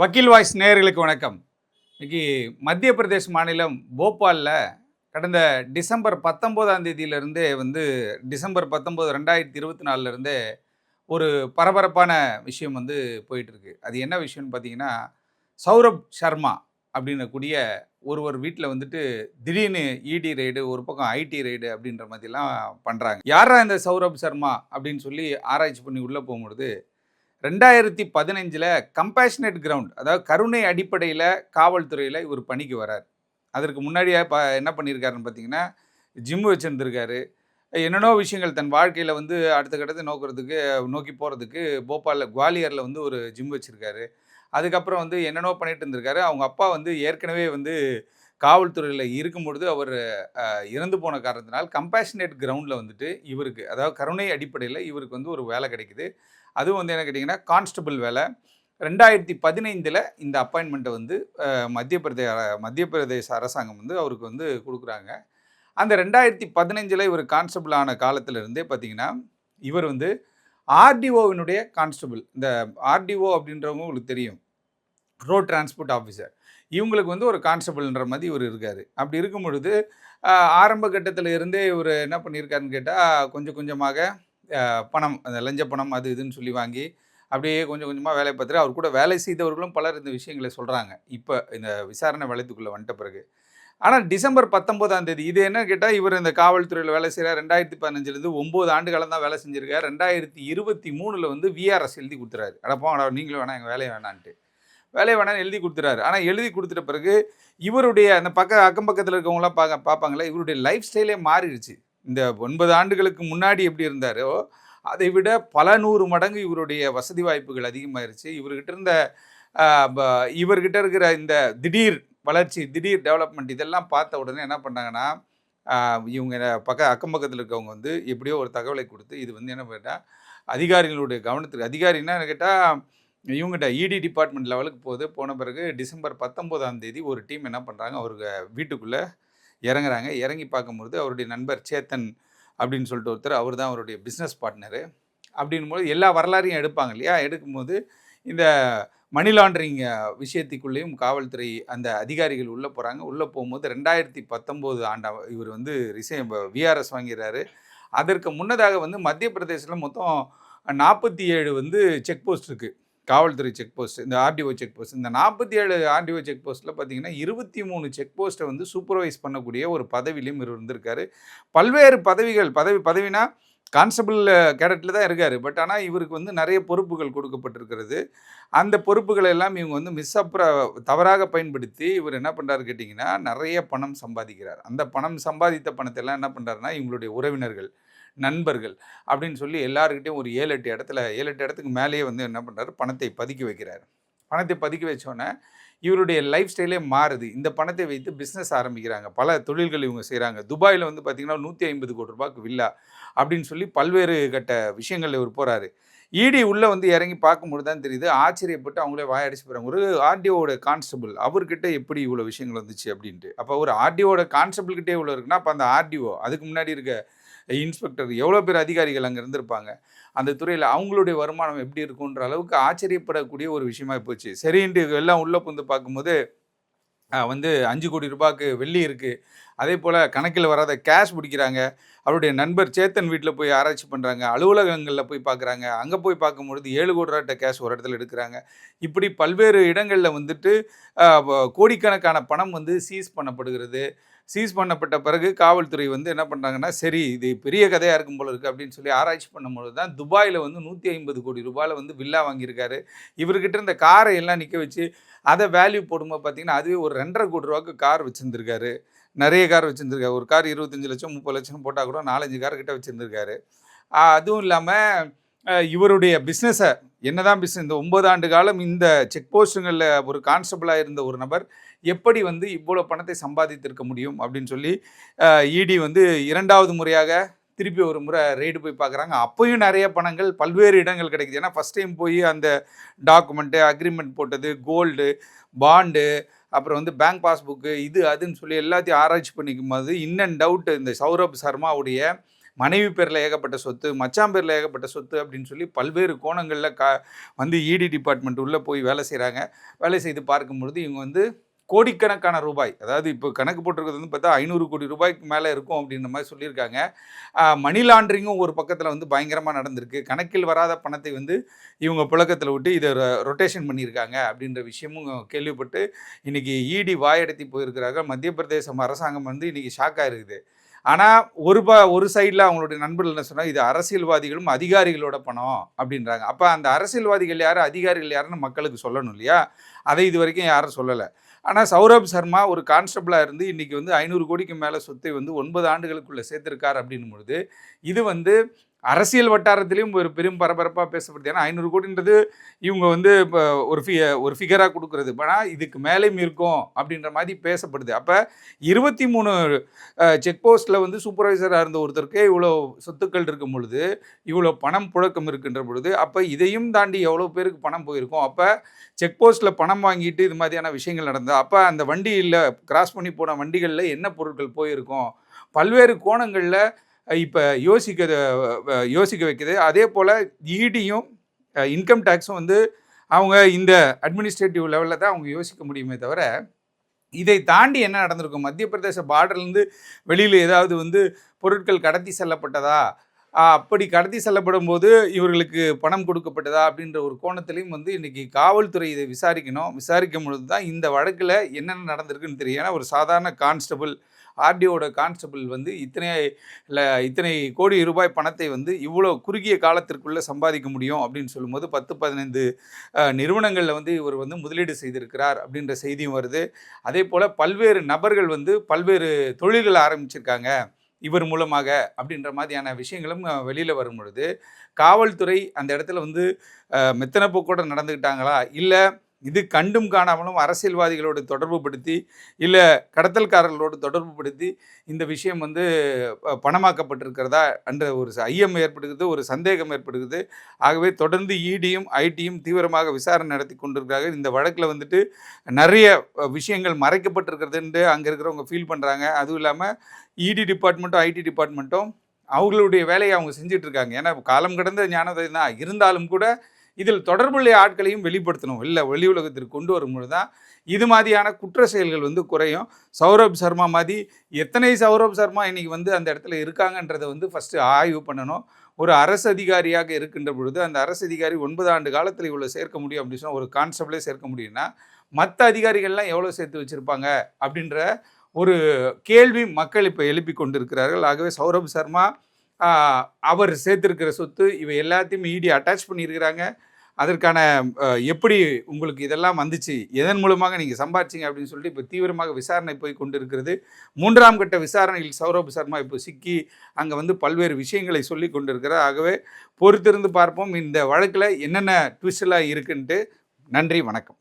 வக்கீல் வாய்ஸ் நேயர்களுக்கு வணக்கம். இன்னைக்கு மத்திய பிரதேஷ் மாநிலம் போபாலில் கடந்த டிசம்பர் பத்தொம்போதாம் தேதியிலிருந்தே வந்து டிசம்பர் பத்தொம்போது ரெண்டாயிரத்தி இருபத்தி நாலுலேருந்தே ஒரு பரபரப்பான விஷயம் வந்து போயிட்டுருக்கு. அது என்ன விஷயம்னு பார்த்தீங்கன்னா சௌரப் சர்மா அப்படின்னக்கூடிய ஒருவர் வீட்டில் வந்துட்டு திடீர்னு இடி ரைடு ஒரு பக்கம் ஐடி ரைடு அப்படின்ற மாதிரிலாம் பண்ணுறாங்க யாரா இந்த சௌரப் சர்மா அப்படின்னு சொல்லி ஆராய்ச்சி பண்ணி உள்ளே போகும்பொழுது ரெண்டாயிரத்தி பதினஞ்சில் கம்பேஷனேட் கிரவுண்ட் அதாவது கருணை அடிப்படையில் காவல்துறையில் இவர் பணிக்கு வரார். அதற்கு முன்னாடியே ப என்ன பண்ணியிருக்காருன்னு பார்த்தீங்கன்னா ஜிம் வச்சுருந்துருக்காரு. என்னென்னோ விஷயங்கள் தன் வாழ்க்கையில் வந்து அடுத்த கட்டத்தை நோக்கிறதுக்கு நோக்கி போகிறதுக்கு போபாலில் குவாலியரில் வந்து ஒரு ஜிம் வச்சுருக்காரு. அதுக்கப்புறம் வந்து என்னென்னோ பண்ணிகிட்டு இருந்திருக்காரு. அவங்க அப்பா வந்து ஏற்கனவே வந்து காவல்துறையில் இருக்கும் பொழுது அவர் இறந்து போன காரணத்தினால் கம்பேஷனேட் கிரவுண்டில் வந்துட்டு இவருக்கு அதாவது கருணை அடிப்படையில் இவருக்கு வந்து ஒரு வேலை கிடைக்குது. அதுவும் வந்து என்ன கேட்டிங்கன்னா கான்ஸ்டபிள் வேலை. ரெண்டாயிரத்தி பதினைந்தில் இந்த அப்பாயின்மெண்ட்டை வந்து மத்திய பிரதேச மத்திய பிரதேச அரசாங்கம் வந்து அவருக்கு வந்து கொடுக்குறாங்க. அந்த ரெண்டாயிரத்தி பதினஞ்சில் இவர் கான்ஸ்டபிள் ஆன காலத்திலிருந்தே பார்த்தீங்கன்னா இவர் வந்து ஆர்டிஓவினுடைய கான்ஸ்டபிள். இந்த ஆர்டிஓ அப்படின்றவங்க உங்களுக்கு தெரியும். Road transport officer. இவங்களுக்கு வந்து ஒரு கான்ஸ்டபிள்ன்ற மாதிரி இவர் இருக்கார். அப்படி இருக்கும் பொழுது ஆரம்ப கட்டத்தில் இருந்தே இவர் என்ன பண்ணியிருக்காருன்னு கேட்டால் கொஞ்சம் கொஞ்சமாக பணம் அந்த லஞ்ச பணம் அது இதுன்னு சொல்லி வாங்கி அப்படியே கொஞ்சம் கொஞ்சமாக வேலை பார்த்துட்டு அவர் கூட வேலை செய்தவர்களும் பலர் இந்த விஷயங்களை சொல்கிறாங்க இப்போ இந்த விசாரணை வளையத்துக்குள்ளே வந்துட்ட பிறகு. ஆனால் டிசம்பர் பத்தொம்போதாம் தேதி இது என்ன கேட்டால் இவர் இந்த காவல்துறையில் வேலை செய்கிறார் ரெண்டாயிரத்தி பதினஞ்சுலேருந்து ஒம்பது ஆண்டு காலம் தான் வேலை செஞ்சுருக்காரு. ரெண்டாயிரத்தி இருபத்தி மூணில் வந்து விஆர்எஸ் எழுதி கொடுத்துறாரு. அடப்போம் நீங்களும் வேணாம் எங்கள் வேலையை வேணான்ட்டு. வேலையை வேணாம்னு எழுதி கொடுத்துறாரு. ஆனால் எழுதி கொடுத்துட்ட பிறகு இவருடைய அந்த பக்க அக்கம் பக்கத்தில் இருக்கவங்களாம் பார்க்க பார்ப்பாங்களே இவருடைய லைஃப் ஸ்டைலே மாறிடுச்சு. இந்த ஒன்பது ஆண்டுகளுக்கு முன்னாடி எப்படி இருந்தாரோ அதை விட பல நூறு மடங்கு இவருடைய வசதி வாய்ப்புகள் அதிகமாயிருச்சு. இவர்கிட்ட இருந்த ப- இவர்கிட்ட இருக்கிற இந்த திடீர் வளர்ச்சி திடீர் டெவலப்மெண்ட் இதெல்லாம் பார்த்த உடனே என்ன பண்ணாங்கன்னா இவங்க பக்க அக்கம் பக்கத்தில் இருக்கவங்க வந்து எப்படியோ ஒரு தகவலை கொடுத்து இது வந்து என்ன கேட்டால் அதிகாரிகளுடைய கவனத்துக்கு அதிகாரின்னா கேட்டால் இவங்ககிட்ட இடி டிபார்ட்மெண்ட் லெவலுக்கு போகுது. போன பிறகு டிசம்பர் பத்தொம்போதாம் தேதி ஒரு டீம் என்ன பண்ணுறாங்க அவருக்கு வீட்டுக்குள்ளே இறங்குறாங்க. இறங்கி பார்க்கும்பொழுது அவருடைய நண்பர் சேத்தன் அப்படின்னு சொல்லிட்டு ஒருத்தர் அவர் தான் அவருடைய பிஸ்னஸ் பார்ட்னரு அப்படின்போது எல்லா வரலாறையும் எடுப்பாங்க இல்லையா? எடுக்கும்போது இந்த மணி லாண்டரிங் விஷயத்துக்குள்ளேயும் காவல்துறை அந்த அதிகாரிகள் உள்ளே போகிறாங்க உள்ளே போகும்போது ரெண்டாயிரத்தி பத்தொம்போது ஆண்டா இவர் வந்து ரிசை விஆர்எஸ் வாங்கிறாரு. அதற்கு முன்னதாக வந்து மத்திய பிரதேசத்தில் மொத்தம் நாற்பத்தி ஏழு வந்து செக் போஸ்ட் இருக்குது காவல்துறை செக் போஸ்ட் இந்த ஆர்டிஓ செக் போஸ்ட் இந்த நாற்பத்தி ஏழு ஆர்டிஓ செக் போஸ்ட்டில் பார்த்தீங்கன்னா இருபத்தி மூணு செக் போஸ்ட்டை வந்து சூப்பர்வைஸ் பண்ணக்கூடிய ஒரு பதவியிலையும் இவர் இருந்திருக்காரு பல்வேறு பதவிகள் பதவி பதவினா கான்ஸ்டபிள் கேடட்டில் தான் இருக்கார். பட் ஆனால் இவருக்கு வந்து நிறைய பொறுப்புகள் கொடுக்கப்பட்டிருக்கிறது. அந்த பொறுப்புகளை எல்லாம் இவங்க வந்து மிஸ்அப்ர தவறாக பயன்படுத்தி இவர் என்ன பண்ணுறாரு கேட்டிங்கன்னா நிறைய பணம் சம்பாதிக்கிறார். அந்த பணம் சம்பாதித்த பணத்தை எல்லாம் என்ன பண்ணுறாருன்னா இவங்களுடைய உறவினர்கள். நண்பர்கள் அப்படின்னு சொல்லி எல்லாருக்கிட்டையும் ஒரு ஏழு எட்டு இடத்துல ஏழு எட்டு இடத்துக்கு மேலேயே வந்து என்ன பண்ணுறாரு பணத்தை பதுக்கி வைக்கிறார். பணத்தை பதுக்கி வச்சோன்னே இவருடைய லைஃப் ஸ்டைலே மாறுது. இந்த பணத்தை வைத்து பிஸ்னஸ் ஆரம்பிக்கிறாங்க. பல தொழில்கள் இவங்க செய்கிறாங்க துபாயில் வந்து பார்த்திங்கன்னா நூற்றி ஐம்பது கோடி ரூபாய்க்கு வில்லா அப்படின்னு சொல்லி பல்வேறு கட்ட விஷயங்கள் இவர் போகிறாரு இடி உள்ளே வந்து இறங்கி பார்க்கும்போது தான் தெரியுது ஆச்சரியப்பட்டு அவங்களே வாயடிச்சு போகிறாங்க ஒரு ஆர்டிஓட கான்ஸ்டபிள் அவர்கிட்ட எப்படி இவ்வளோ விஷயங்கள் வந்துச்சு அப்படின்ட்டு. அப்போ ஒரு ஆர்டிஓட கான்ஸ்டபிள் கிட்டே இவ்வளோ இருக்குன்னா அப்போ அந்த ஆர்டிஓ அதுக்கு முன்னாடி இருக்க இன்ஸ்பெக்டர் எவ்வளோ பேர் அதிகாரிகள் அங்கே இருந்திருப்பாங்க? அந்த துறையில் அவங்களுடைய வருமானம் எப்படி இருக்குன்ற அளவுக்கு ஆச்சரியப்படக்கூடிய ஒரு விஷயமா போச்சு. சரின்ட்டு எல்லாம் உள்ளே புந்து பார்க்கும்போது வந்து அஞ்சு கோடி ரூபாய்க்கு வெள்ளி இருக்குது அதே போல் கணக்கில் வராத கேஷ் பிடிக்கிறாங்க. அவருடைய நண்பர் சேத்தன் வீட்டில் போய் ஆராய்ச்சி பண்ணுறாங்க அலுவலகங்களில் போய் பார்க்குறாங்க அங்கே போய் பார்க்கும்பொழுது ஏழு கோடி ரூபாய்ட்ட கேஷ் ஒரு இடத்துல எடுக்கிறாங்க. இப்படி பல்வேறு இடங்களில் வந்துட்டு கோடிக்கணக்கான பணம் வந்து சீஸ் பண்ணப்படுகிறது. சீஸ் பண்ணப்பட்ட பிறகு காவல்துறை வந்து என்ன பண்ணுறாங்கன்னா சரி இது பெரிய கதையாக இருக்கும் போல இருக்குது அப்படின்னு சொல்லி ஆராய்ச்சி பண்ணும்பொழுது தான் துபாயில் வந்து நூற்றி ஐம்பது கோடி ரூபாயில் வந்து வில்லா வாங்கியிருக்காரு. இவர்கிட்ட இந்த காரை எல்லாம் நிற்க வச்சு அதை வேல்யூ போடும்போது பார்த்தீங்கன்னா அதுவே ஒரு ரெண்டரை கோடி ரூபாய்க்கு கார் வச்சுருந்துருக்காரு. நிறைய கார் வச்சுருந்துருக்காரு. ஒரு கார் இருபத்தஞ்சு லட்சம் முப்பது லட்சம் போட்டால் கூட நாலஞ்சு கார் கிட்ட வச்சுருந்துருக்காரு அதுவும் இல்லாமல் இவருடைய பிஸ்னஸை என்னதான் பிஸ்னஸ் இந்த ஒன்பது ஆண்டு காலம் இந்த செக் போஸ்ட்டுங்களில் ஒரு கான்ஸ்டபிளாக இருந்த ஒரு நபர் எப்படி வந்து இவ்வளோ பணத்தை சம்பாதித்திருக்க முடியும் அப்படின்னு சொல்லி இடி வந்து இரண்டாவது முறையாக திருப்பி ஒரு முறை ரெய்டு போய் பார்க்குறாங்க. அப்போயும் நிறைய பணங்கள் பல்வேறு இடங்கள் கிடைக்குது. ஏன்னா ஃபஸ்ட் டைம் போய் அந்த டாக்குமெண்ட்டு அக்ரிமெண்ட் போட்டது கோல்டு பாண்டு அப்புறம் வந்து பேங்க் பாஸ்புக்கு இது அதுன்னு சொல்லி எல்லாத்தையும் ஆராய்ச்சி பண்ணிக்கும் போது இன்னன் டவுட் இந்த சௌரப் சர்மாவுடைய மனைவி பேரில் ஏகப்பட்ட சொத்து மச்சான் பேரில் ஏகப்பட்ட சொத்து அப்படின்னு சொல்லி பல்வேறு கோணங்களில் கா வந்து இடி டிபார்ட்மெண்ட் உள்ளே போய் வேலை செய்கிறாங்க வேலை செய்து பார்க்கும்பொழுது இவங்க வந்து கோடிக்கணக்கான ரூபாய் அதாவது இப்போ கணக்கு போட்டிருக்கிறது வந்து பார்த்தா ஐநூறு கோடி ரூபாய்க்கு மேலே இருக்கும் அப்படின்ற மாதிரி சொல்லியிருக்காங்க. மணி லாண்ட்ரிங்கும் ஒரு பக்கத்தில் வந்து பயங்கரமாக நடந்திருக்கு. கணக்கில் வராத பணத்தை வந்து இவங்க புழக்கத்தில் விட்டு இதை ரொட்டேஷன் பண்ணியிருக்காங்க அப்படின்ற விஷயமும் கேள்விப்பட்டு இன்றைக்கி இடி வாயடத்தி போயிருக்கிறாங்க மத்திய பிரதேசம் அரசாங்கம் வந்து இன்றைக்கி ஷாக்காக இருக்குது ஆனால் ஒரு ப ஒரு சைடில் அவங்களுடைய நண்பர்கள் என்ன சொன்னால் இது அரசியல்வாதிகளும் அதிகாரிகளோட பணம் அப்படின்றாங்க. அப்போ அந்த அரசியல்வாதிகள் யார் அதிகாரிகள் யாருன்னு மக்களுக்கு சொல்லணும் இல்லையா? அதை இது வரைக்கும் யாரும் சொல்லலை. ஆனால் சௌரப் சர்மா ஒரு கான்ஸ்டபிளாக இருந்து இன்றைக்கி வந்து ஐநூறு கோடிக்கு மேலே சொத்தை வந்து ஒன்பது ஆண்டுகளுக்குள்ளே சேர்த்துருக்கார் அப்படின்னும் பொழுது இது வந்து அரசியல் வட்டாரத்திலையும் ஒரு பெரும் பரபரப்பாக பேசப்படுது. ஏன்னா ஐநூறு கோடின்றது இவங்க வந்து இப்போ ஒரு ஃபி ஒரு ஃபிகராக கொடுக்குறது. ஆனால் இதுக்கு மேலேயும் இருக்கும் அப்படின்ற மாதிரி பேசப்படுது. அப்போ இருபத்தி மூணு செக் போஸ்ட்டில் வந்து சூப்பர்வைசராக இருந்த ஒருத்தருக்கே இவ்வளோ சொத்துக்கள் இருக்கும் பொழுது இவ்வளோ பணம் புழக்கம் இருக்கின்ற பொழுது அப்போ இதையும் தாண்டி எவ்வளோ பேருக்கு பணம் போயிருக்கும்? அப்போ செக் போஸ்ட்டில் பணம் வாங்கிட்டு இது மாதிரியான விஷயங்கள் நடந்தது அப்போ அந்த வண்டியில் கிராஸ் பண்ணி போன வண்டிகளில் என்ன பொருட்கள் போயிருக்கும்? பல்வேறு கோணங்களில் இப்போ யோசிக்கிற யோசிக்க வைக்கிறது அதே போல் இடியும் இன்கம் டேக்ஸும் வந்து அவங்க இந்த அட்மினிஸ்ட்ரேட்டிவ் லெவலில் தான் அவங்க யோசிக்க முடியுமே தவிர இதை தாண்டி என்ன நடந்திருக்கும்? மத்திய பிரதேச பார்டர்லேருந்து வெளியில் ஏதாவது வந்து பொருட்கள் கடத்தி செல்லப்பட்டதா? அப்படி கடத்தி செல்லப்படும் போது இவர்களுக்கு பணம் கொடுக்கப்பட்டதா அப்படின்ற ஒரு கோணத்திலையும் வந்து இன்றைக்கி காவல்துறை இதை விசாரிக்கணும். விசாரிக்கும் பொழுது தான் இந்த வழக்கில் என்னென்ன நடந்திருக்குன்னு தெரியும். ஏன்னா ஒரு சாதாரண கான்ஸ்டபுள் ஆர்டிஓட கான்ஸ்டபிள் வந்து இத்தனை இல்லை இத்தனை கோடி ரூபாய் பணத்தை வந்து இவ்வளோ குறுகிய காலத்திற்குள்ளே சம்பாதிக்க முடியும் அப்படின்னு சொல்லும்போது பத்து பதினைந்து நிறுவனங்களில் வந்து இவர் வந்து முதலீடு செய்திருக்கிறார் அப்படின்ற செய்தியும் வருது. அதே போல் பல்வேறு நபர்கள் வந்து பல்வேறு தொழில்கள் ஆரம்பிச்சிருக்காங்க. இவர் மூலமாக அப்படின்ற மாதிரியான விஷயங்களும் வெளியில் வரும் பொழுது காவல்துறை அந்த இடத்துல வந்து மெத்தனப்போக்கோடு நடந்துக்கிட்டாங்களா இல்லை இது கண்டும் காணாமலும் அரசியல்வாதிகளோடு தொடர்பு படுத்தி இல்லை கடத்தல்காரர்களோடு தொடர்பு படுத்தி இந்த விஷயம் வந்து பணமாக்கப்பட்டிருக்கிறதா என்ற ஒரு ஐயம் ஏற்படுகிறது ஒரு சந்தேகம் ஏற்படுகிறது. ஆகவே தொடர்ந்து இடியும் ஐடியும் தீவிரமாக விசாரணை நடத்தி கொண்டிருக்கிறார்கள். இந்த வழக்கில் வந்துட்டு நிறைய விஷயங்கள் மறைக்கப்பட்டிருக்கிறதுன்ட்டு அங்கே இருக்கிறவங்க ஃபீல் பண்ணுறாங்க அதுவும் இல்லாமல் இடி டிபார்ட்மெண்ட்டும் ஐடி டிபார்ட்மெண்ட்டும் அவங்களுடைய வேலையை அவங்க செஞ்சிட்ருக்காங்க ஏன்னா காலம் கடந்த ஞானதை தான் இருந்தாலும் கூட இதில் தொடர்புள்ள ஆட்களையும் வெளிப்படுத்தணும். இல்லை வெளி உலகத்திற்கு கொண்டு வரும்பொழுது தான் இது மாதிரியான குற்ற செயல்கள் வந்து குறையும். சௌரப் சர்மா மாதிரி எத்தனை சௌரப் சர்மா இன்றைக்கி வந்து அந்த இடத்துல இருக்காங்கன்றதை வந்து ஃபஸ்ட்டு ஆய்வு பண்ணணும். ஒரு அரசு அதிகாரியாக இருக்கின்ற பொழுது அந்த அரசு அதிகாரி ஒன்பது ஆண்டு காலத்தில் இவ்வளோ சேர்க்க முடியும் அப்படின்னு சொன்னால் ஒரு கான்ஸ்டபிளே சேர்க்க முடியும்னா மற்ற அதிகாரிகள்லாம் எவ்வளோ சேர்த்து வச்சுருப்பாங்க அப்படின்ற ஒரு கேள்வி மக்கள் இப்போ எழுப்பி கொண்டிருக்கிறார்கள். ஆகவே சௌரப் சர்மா அவர் சேர்த்துருக்கிற சொத்து இவை எல்லாத்தையும் இடி அட்டாச் பண்ணியிருக்கிறாங்க. அதற்கான எப்படி உங்களுக்கு இதெல்லாம் வந்துச்சு? எதன் மூலமாக நீங்கள் சம்பாரிச்சிங்க? அப்படின்னு சொல்லிட்டு இப்போ தீவிரமாக விசாரணை போய் கொண்டு இருக்கிறது மூன்றாம் கட்ட விசாரணையில் சௌரப் சர்மா இப்போ சிக்கி அங்கே வந்து பல்வேறு விஷயங்களை சொல்லி கொண்டு இருக்கிறார் ஆகவே பொறுத்திருந்து பார்ப்போம். இந்த வழக்கில் என்னென்ன ட்விஸ்டெல்லாம் இருக்குன்ட்டு. நன்றி வணக்கம்.